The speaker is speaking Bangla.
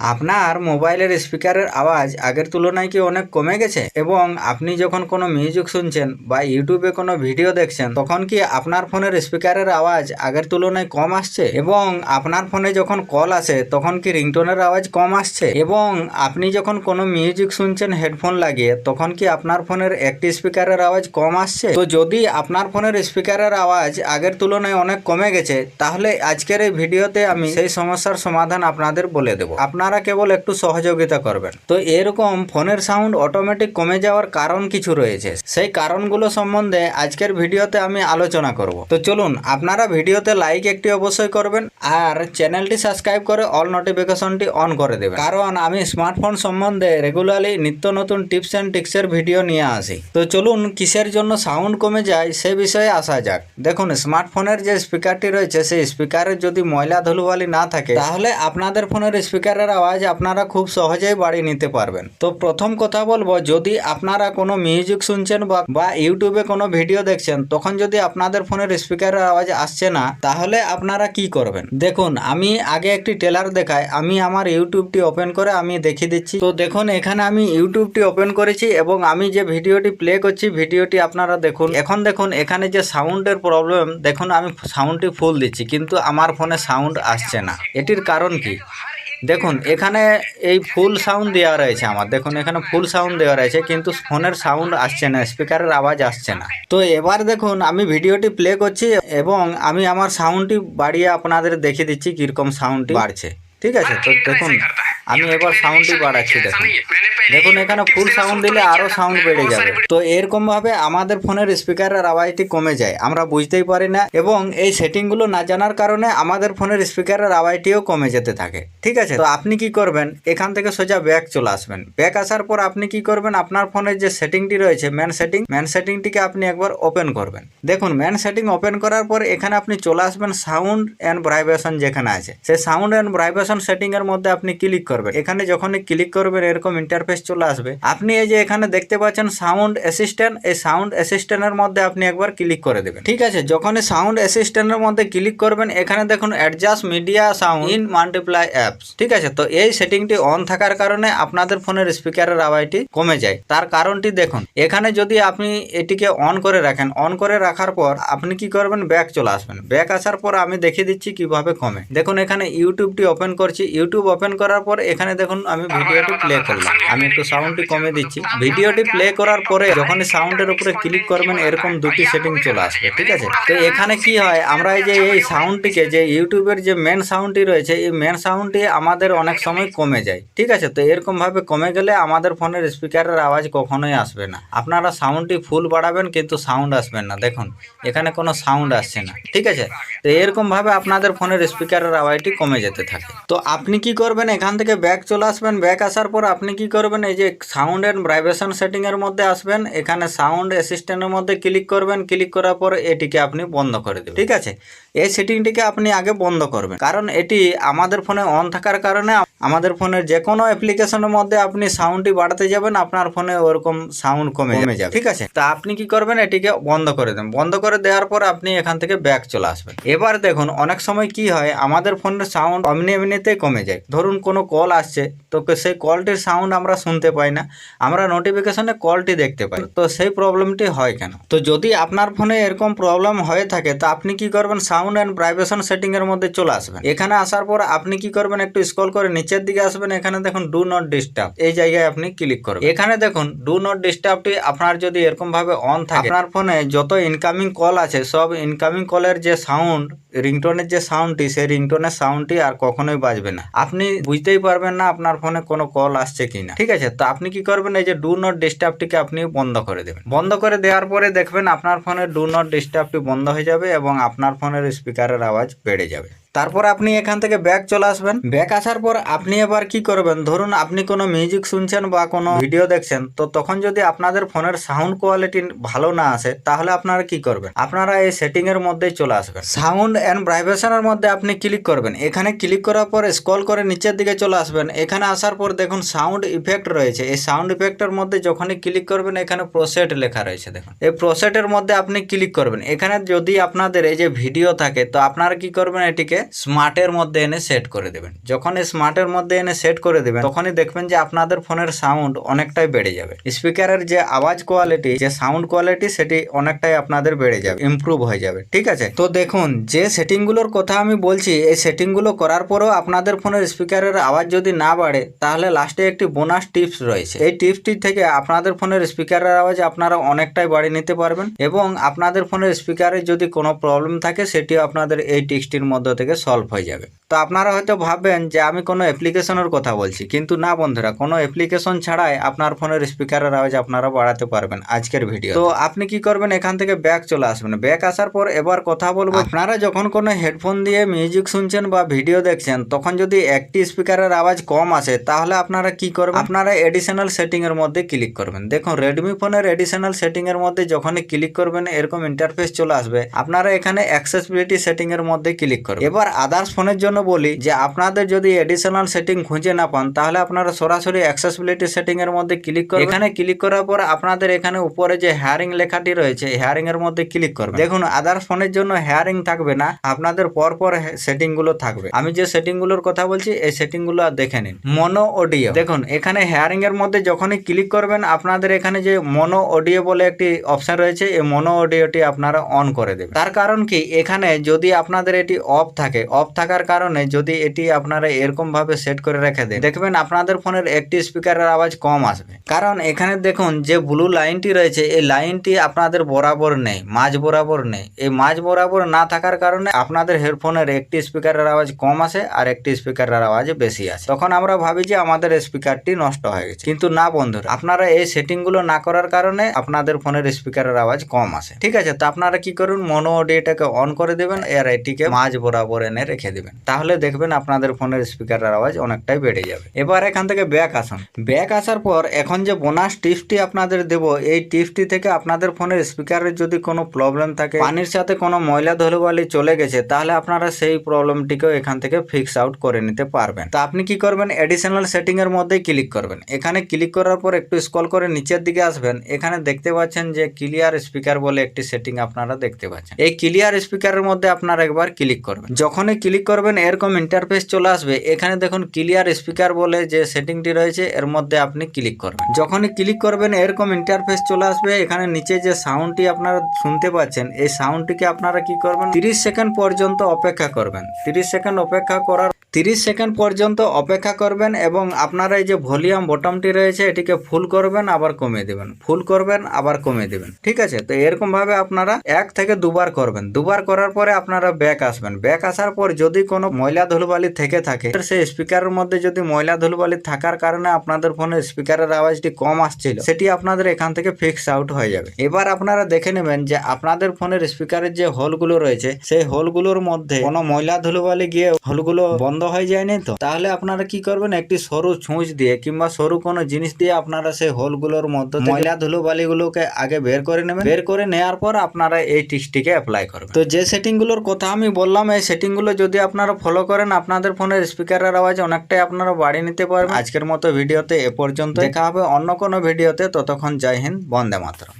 আপনার মোবাইলের স্পিকারের আওয়াজ আগের তুলনায় কি অনেক কমে গেছে? এবং আপনি যখন কোনো মিউজিক শুনছেন বা ইউটিউবে কোনো ভিডিও দেখছেন, তখন কি আপনার ফোনের স্পিকারের আওয়াজ আগের তুলনায় কম আসছে? এবং আপনার ফোনে যখন কল আসে, তখন কি রিংটোনের আওয়াজ কম আসছে? এবং আপনি যখন কোনো মিউজিক শুনছেন হেডফোন লাগিয়ে, তখন কি আপনার ফোনের একটি স্পিকারের আওয়াজ কম আসছে? তো যদি আপনার ফোনের স্পিকারের আওয়াজ আগের তুলনায় অনেক কমে গেছে, তাহলে আজকের এই ভিডিওতে আমি সেই সমস্যার সমাধান আপনাদের বলে দেব। আপনারা কেবল একটু সহযোগিতা করবেন। তো এরকম ফোনের সাউন্ড অটোমেটিক কমে যাওয়ার কারণ কিছু রয়েছে। সেই কারণগুলো সম্বন্ধে আজকের ভিডিওতে আমি আলোচনা করব। তো চলুন, আপনারা ভিডিওতে লাইক একটি অবশ্যই করবেন আর চ্যানেলটি সাবস্ক্রাইব করে অল নোটিফিকেশনটি অন করে দেবেন। কারণ আমি স্মার্টফোন সম্বন্ধে রেগুলারলি নিত্য নতুন টিপস অ্যান্ড টিক্সের ভিডিও নিয়ে আসি। তো চলুন, কিসের জন্য সাউন্ড কমে যায় সে বিষয়ে আসা যাক। দেখুন, স্মার্টফোনের যে স্পিকারটি রয়েছে, সেই স্পিকারের যদি ময়লা ধুলোবালি না থাকে, তাহলে আপনাদের ফোনের স্পিকারের আওয়াজ আপনারা খুব সহজেই বাড়িয়ে নিতে পারবেন। তো প্রথম কথা বলব, যদি আপনারা কোনো মিউজিক শুনছেন বা বা ইউটিউবে কোনো ভিডিও দেখছেন, তখন যদি আপনাদের ফোনের স্পিকারের আওয়াজ আসছে না, তাহলে আপনারা কি করবেন? দেখুন, আমি আগে একটি টেলার দেখাই, আমি আমার ইউটিউবটি ওপেন করে আমি দেখিয়ে দিচ্ছি। তো দেখুন, এখানে আমি ইউটিউবটি ওপেন করেছি এবং আমি যে ভিডিওটি প্লে করছি ভিডিওটি আপনারা দেখুন। এখন দেখুন, এখানে যে সাউন্ডের প্রবলেম দেখুন, আমি সাউন্ডটি ফুল দিচ্ছি, কিন্তু আমার ফোনে সাউন্ড আসছে না। এটির কারণ কি? দেখুন, এখানে এই ফুল সাউন্ড দেওয়া রয়েছে আমার। দেখুন, এখানে ফুল সাউন্ড দেওয়া রয়েছে, কিন্তু ফোনের সাউন্ড আসছে না স্পিকারের আওয়াজ আসছে না। তো এবার দেখুন, আমি ভিডিওটি প্লে করছি এবং আমি আমার সাউন্ডটি বাড়িয়ে আপনাদের দেখিয়ে দিচ্ছি কীরকম সাউন্ডটি বাড়ছে। ঠিক আছে? তো দেখুন আমি এবার সাউন্ডটি বাড়াচ্ছি, দেখুন। দেখুন, এখানে ফুল সাউন্ড দিলে আরও সাউন্ড বেড়ে যাবে। তো এরকমভাবে আমাদের ফোনের স্পিকারের আওয়াজটি কমে যায়, আমরা বুঝতেই পারি না, এবং এই সেটিংগুলো না জানার কারণে আমাদের ফোনের স্পিকারের আওয়াজটিও কমে যেতে থাকে, ঠিক আছে? তো আপনি কি করবেন? এখান থেকে সোজা ব্যাক চলে আসবেন। ব্যাক আসার পর আপনি কি করবেন? আপনার ফোনের যে সেটিংটি রয়েছে ম্যান সেটিং ম্যান সেটিংটিকে আপনি একবার ওপেন করবেন। দেখুন ম্যান সেটিং ওপেন করার পর এখানে আপনি চলে আসবেন সাউন্ড অ্যান্ড ভাইব্রেশন যেখানে আছে। সেই সাউন্ড অ্যান্ড ভাইব্রেশন সেটিংয়ের মধ্যে আপনি ক্লিক করবেন। এখানে যখনই ক্লিক করবেন, এরকম ইন্টারফেস চলে আসবে। আপনি এই যে এখানে দেখতে পাচ্ছেন সাউন্ড অ্যাসিস্ট্যান্ট এই সাউন্ড অ্যাসিস্ট্যান্টের মধ্যে আপনি একবার ক্লিক করে দেবেন। ঠিক আছে? যখনই সাউন্ড অ্যাসিস্ট্যান্টের মধ্যে ক্লিক করবেন, এখানে দেখুন adjust media sound in multiple apps ঠিক আছে? তো এই সেটিংটি অন থাকার কারণে আপনাদের ফোনের স্পিকারের আওয়াজটি কমে যায়। তার কারণটি দেখুন, এখানে যদি আপনি এটিকে অন করে রাখেন অন করে রাখার পর আপনি কি করবেন? ব্যাক চলে আসবেন। ব্যাক আসার পর আমি দেখিয়ে দিচ্ছি কীভাবে কমে। দেখুন, এখানে ইউটিউবটি ওপেন করছি। ইউটিউব ওপেন করার পর এখানে দেখুন আমি ভিডিওটি প্লে করলাম। আমি একটু সাউন্ডটি কমে দিচ্ছি। ভিডিওটি প্লে করার পরে যখনই সাউন্ডের উপরে ক্লিক করবেন এরকম দুটি সেটিং চলে আসবে ঠিক আছে? তো এখানে কি হয়? আমরা এই যে এই সাউন্ডটিকে যে ইউটিউবের যে মেন সাউন্ডটি রয়েছে এই মেন সাউন্ডটি আমাদের অনেক সময় কমে যায় ঠিক আছে? তো এরকম ভাবে কমে গেলে আমাদের ফোনের স্পিকারের আওয়াজ কখনোই আসবে না। আপনারা সাউন্ডটি ফুল বাড়াবেন কিন্তু সাউন্ড আসবে না। দেখুন এখানে কোনো সাউন্ড আসছে না ঠিক আছে? তো এরকম ভাবে আপনাদের ফোনের স্পিকারের আওয়াজটি কমে যেতে থাকে। তো আপনি কি করবেন? এখান থেকে ব্যাক চলে আসবেন। ব্যাক আসার পর আপনি কি করবেন? এই যে সাউন্ড অ্যান্ড ভাইব্রেশন সেটিংয়ের মধ্যে আসবেন। এখানে সাউন্ড অ্যাসিস্ট্যান্টের মধ্যে ক্লিক করবেন। ক্লিক করার পর এটিকে আপনি বন্ধ করে দেবেন। ঠিক আছে? এই সেটিংটিকে আপনি আগে বন্ধ করবেন। কারণ এটি আমাদের ফোনে অন থাকার কারণে আমাদের ফোনের যে কোনো অ্যাপ্লিকেশনের মধ্যে আপনি সাউন্ডটি বাড়াতে যাবেন। আপনার ফোনে ওরকম সাউন্ড কমে কমে যাবে। ঠিক আছে? তা আপনি কি করবেন? এটিকে বন্ধ করে দেবেন বন্ধ করে দেওয়ার পর আপনি এখান থেকে ব্যাক চলে আসবেন। এবার দেখুন অনেক সময় কি হয়? আমাদের ফোনের সাউন্ড এমনি এমনিতেই কমে যায়। ধরুন কোনো কল আসছে, তো সেই কলটির সাউন্ড আমরা শুনতে পাই না, আমরা নোটিফিকেশনে কলটি দেখতে পাই। তো সেই প্রবলেমটি হয় কেন? তো যদি আপনার ফোনে এরকম প্রবলেম হয়ে থাকে, তো আপনি কি করবেন? সাউন্ড অ্যান্ড প্রাইভেশন সেটিংয়ের মধ্যে চলে আসবেন। এখানে আসার পর আপনি কি করবেন? একটু স্ক্রল করে নিচের দিকে আসবেন, এখানে দেখুন ডু নট ডিস্টার্ব এই জায়গায় আপনি ক্লিক করবেন। এখানে দেখুন ডু নট ডিস্টার্বটি আপনার যদি এরকমভাবে অন থাকে, আপনার ফোনে যত ইনকামিং কল আছে, সব ইনকামিং কলের যে সাউন্ড রিংটোনের যে সাউন্ডটি সেই রিংটোনের সাউন্ডটি আর কখনোই বাজবে না। আপনি বুঝতেই পারবেন না, আপনার ফোনে কোনো কল আসছে কিনা ঠিক আছে? তো আপনি কি করবেন, এই যে ডু নট ডিস্টার্বটিকে আপনি বন্ধ করে দেবেন। বন্ধ করে দেওয়ার পরে দেখবেন আপনার ফোনের ডু নট ডিস্টার্বটি বন্ধ হয়ে যাবে এবং আপনার ফোনের স্পিকারের আওয়াজ বেড়ে যাবে। তারপর আপনি এখান থেকে ব্যাক চলে আসবেন। ব্যাক আসার পর আপনি এবার কি করবেন? ধরুন আপনি কোনো মিউজিক শুনছেন বা কোনো ভিডিও দেখছেন, তো তখন যদি আপনাদের ফোনের সাউন্ড কোয়ালিটি ভালো না আসে, তাহলে আপনারা কি করবেন? আপনারা এই সেটিং এর মধ্যেই চলে আসবেন। সাউন্ড অ্যান্ড ভাইব্রেশনের মধ্যে আপনি ক্লিক করবেন। এখানে ক্লিক করার পর স্ক্রল করে নিচের দিকে চলে আসবেন। এখানে আসার পর দেখুন সাউন্ড ইফেক্ট রয়েছে। এই সাউন্ড ইফেক্টের মধ্যে যখনই ক্লিক করবেন, এখানে প্রসেট লেখা রয়েছে, দেখুন। এই প্রসেটের মধ্যে আপনি ক্লিক করবেন। এখানে যদি আপনাদের এই যে ভিডিও থাকে, তো আপনারা কি করবেন এটিকে স্মার্টের মধ্যে এনে সেট করে দেবেন। যখন এই স্মার্টের মধ্যে এনে সেট করে দেবেন, তখনই দেখবেন যে আপনাদের ফোনের সাউন্ড অনেকটাই বেড়ে যাবে। স্পিকারের যে আওয়াজ কোয়ালিটি যে সাউন্ড কোয়ালিটি সেটি অনেকটাই আপনাদের বেড়ে যাবে ইমপ্রুভ হয়ে যাবে, ঠিক আছে? তো দেখুন, যে সেটিংগুলোর কথা আমি বলছি, এই সেটিংগুলো করার পরেও আপনাদের ফোনের স্পিকারের আওয়াজ যদি না বাড়ে, তাহলে লাস্টে একটি বোনাস টিপস রয়েছে। এই টিপসটি থেকে আপনাদের ফোনের স্পিকারের আওয়াজ আপনারা অনেকটাই বাড়িয়ে নিতে পারবেন এবং আপনাদের ফোনের স্পিকারে যদি কোনো প্রবলেম থাকে, সেটিও আপনাদের এই টিপসটির মধ্যে থেকে সলভ হয়ে যাবে। তো আপনারা হয়তো ভাববেন যে আমি কোনো অ্যাপ্লিকেশনের কথা বলছি কিন্তু না বন্ধুরা কোনো অ্যাপ্লিকেশন ছাড়াই আপনার ফোনের স্পিকারের আওয়াজ আপনারা বাড়াতে পারবেন আজকের ভিডিও তো আপনি কি করবেন এখান থেকে ব্যাক চলে আসবেন। ব্যাক আসার পর এবার কথা বলব আপনারা যখন কোনো হেডফোন দিয়ে মিউজিক শুনছেন বা ভিডিও দেখছেন তখন যদি একটি স্পিকারের আওয়াজ কম আসে তাহলে আপনারা কি করবেন? আপনারা এডিশনাল সেটিং এর মধ্যে ক্লিক করবেন। দেখুন রেডমি ফোনের এডিশনাল সেটিং এর মধ্যে যখনই ক্লিক করবেন এরকম ইন্টারফেস চলে আসবে। আপনারা এখানে অ্যাক্সেসিবিলিটি সেটিং এর মধ্যে ক্লিক করবেন। এবার আদার্স ফোনের জন্য বলি যে আপনাদের যদি এডিশনাল সেটিং খুঁজে না পান তাহলে আপনারা সরাসরি অ্যাক্সেসিবিলিটি সেটিং এর মধ্যে ক্লিক করবেন। এখানে ক্লিক করার পর আপনাদের এখানে উপরে যে হেয়ারিং লেখাটি রয়েছে হেয়ারিং এর মধ্যে ক্লিক করবেন। দেখুন আদার্স ফোনের জন্য হেয়ারিং থাকবে না আপনাদের পর পর সেটিংগুলো থাকবে। আমি যে সেটিংগুলোর কথা বলছি এই সেটিংগুলো দেখে নিন। মনো অডিও দেখুন এখানে হেয়ারিং এর মধ্যে যখনই ক্লিক করবেন আপনাদের এখানে যে মনো অডিও বলে একটি অপশন রয়েছে এই মনো অডিওটি আপনারা অন করে দেবেন। তার কারণ কি? এখানে যদি আপনাদের এটি অফ থাকে অফ থাকার কারণে যদি এটি আপনারা এরকম ভাবে সেট করে রেখে দেন, দেখবেন আপনাদের ফোনের একটি স্পিকারের আওয়াজ কম আসবে। কারণ এখানে দেখুন যে ব্লু লাইনটি রয়েছে, এই লাইনটি আপনাদের বরাবর নেই, মাঝ বরাবর নেই। এই মাঝ বরাবর না থাকার কারণে আপনাদের হেডফোনের একটি স্পিকারের আওয়াজ কম আসে আর একটি স্পিকারের আওয়াজ বেশি আসে। তখন আমরা ভাবি যে আমাদের স্পিকারটি নষ্ট হয়ে গেছে। কিন্তু না বন্ধুরা, আপনারা এই সেটিংগুলো না করার কারণে আপনাদের ফোনের স্পিকারের আওয়াজ কম আসে। ঠিক আছে, তো আপনারা কি করুন, মনো অডিওটাকে অন করে দেবেন আর এটিকে মাঝ বরাবর এনে রেখে দিবেন। তাহলে দেখবেন আপনাদের ফোনের স্পিকারের আওয়াজ অনেকটাই বেড়ে যাবে। এবার এখান থেকে ব্যাক আসুন। ব্যাক আসার পর এখন যে বোনাস টিপসটি আপনাদের দেব, এই টিপসটি থেকে আপনাদের ফোনের স্পিকারের যদি কোনো প্রবলেম থাকে, পানির সাথে কোনো ময়লা ধুলোবালি চলে গেছে, তাহলে আপনারা সেই প্রবলেমটিকেও এখান থেকে ফিক্স আউট করে নিতে পারবেন। তো আপনি কি করবেন? এডিশনাল সেটিং এর মধ্যেই ক্লিক করবেন। এখানে ক্লিক করার পর একটু স্ক্রল করে নিচের দিকে আসবেন। এখানে দেখতে পাচ্ছেন যে ক্লিয়ার স্পিকার বলে একটি সেটিং আপনারা দেখতে পাচ্ছেন। এই ক্লিয়ার স্পিকারের মধ্যে আপনারা একবার ক্লিক করবেন। যখনই ক্লিক করবেন, এরকম ইন্টারফেস চলে আসবে। এখানে দেখুন ক্লিয়ার স্পিকার বলে যে সেটিংটি রয়েছে, এর মধ্যে আপনি ক্লিক করবেন। যখনই ক্লিক করবেন, এরকম ইন্টারফেস চলে আসবে। এখানে নিচে যে সাউন্ডটি আপনারা শুনতে পাচ্ছেন, এই সাউন্ডটিকে আপনারা কি করবেন? তিরিশ সেকেন্ড পর্যন্ত অপেক্ষা করবেন। তিরিশ সেকেন্ড অপেক্ষা করার তিরিশ সেকেন্ড পর্যন্ত অপেক্ষা করবেন এবং আপনারা এই যে ভলিউম বটমটি রয়েছে, এটিকে ফুল করবেন, আবার কমিয়ে দেবেন। ফুল করবেন, আবার কমিয়ে দেবেন। ঠিক আছে? তো এরকম ভাবে আপনারা এক থেকে দুবার করবেন। দুবার করার পরে আপনারা ব্যাক আসবেন। ব্যাক আসার পর যদি কোনো ময়লা ধুলবালি থেকে থাকে সেই স্পিকারের মধ্যে যদি ময়লা ধুলবালি থাকার কারণে আপনাদের ফোনের স্পিকারের আওয়াজটি কম আসছিল, সেটি আপনাদের এখান থেকে ফিক্স আউট হয়ে যাবে। এবার আপনারা দেখে নেবেন যে আপনাদের ফোনের স্পিকারের যে হোলগুলো রয়েছে, সেই হোলগুলোর মধ্যে কোনো ময়লা ধুলোবালি গিয়ে হোলগুলো বন্ধ হয়ে যায়নি তো? তাহলে আপনারা কি করবেন? একটি সরু ছুঁচ দিয়ে কিংবা সরু কোনো জিনিস দিয়ে আপনারা সেই হোলগুলোর মধ্যে ময়লা ধুলোবালি গুলোকে আগে বের করে নেবেন। বের করে নেওয়ার পর আপনারা এই টিক্সটিকে অ্যাপ্লাই করবেন। তো যে সেটিংগুলোর কথা আমি বললাম এই সেটিংগুলো যদি আপনারা ফলো করেন আপনাদের ফোনের স্পিকারের আওয়াজ অনেকটাই আপনারা বাড়িয়ে নিতে পারবেন। আজকের মতো ভিডিওতে এ পর্যন্ত দেখা হবে অন্য কোনো ভিডিওতে। ততক্ষণ জয় হিন্দ বন্দে মাতরম।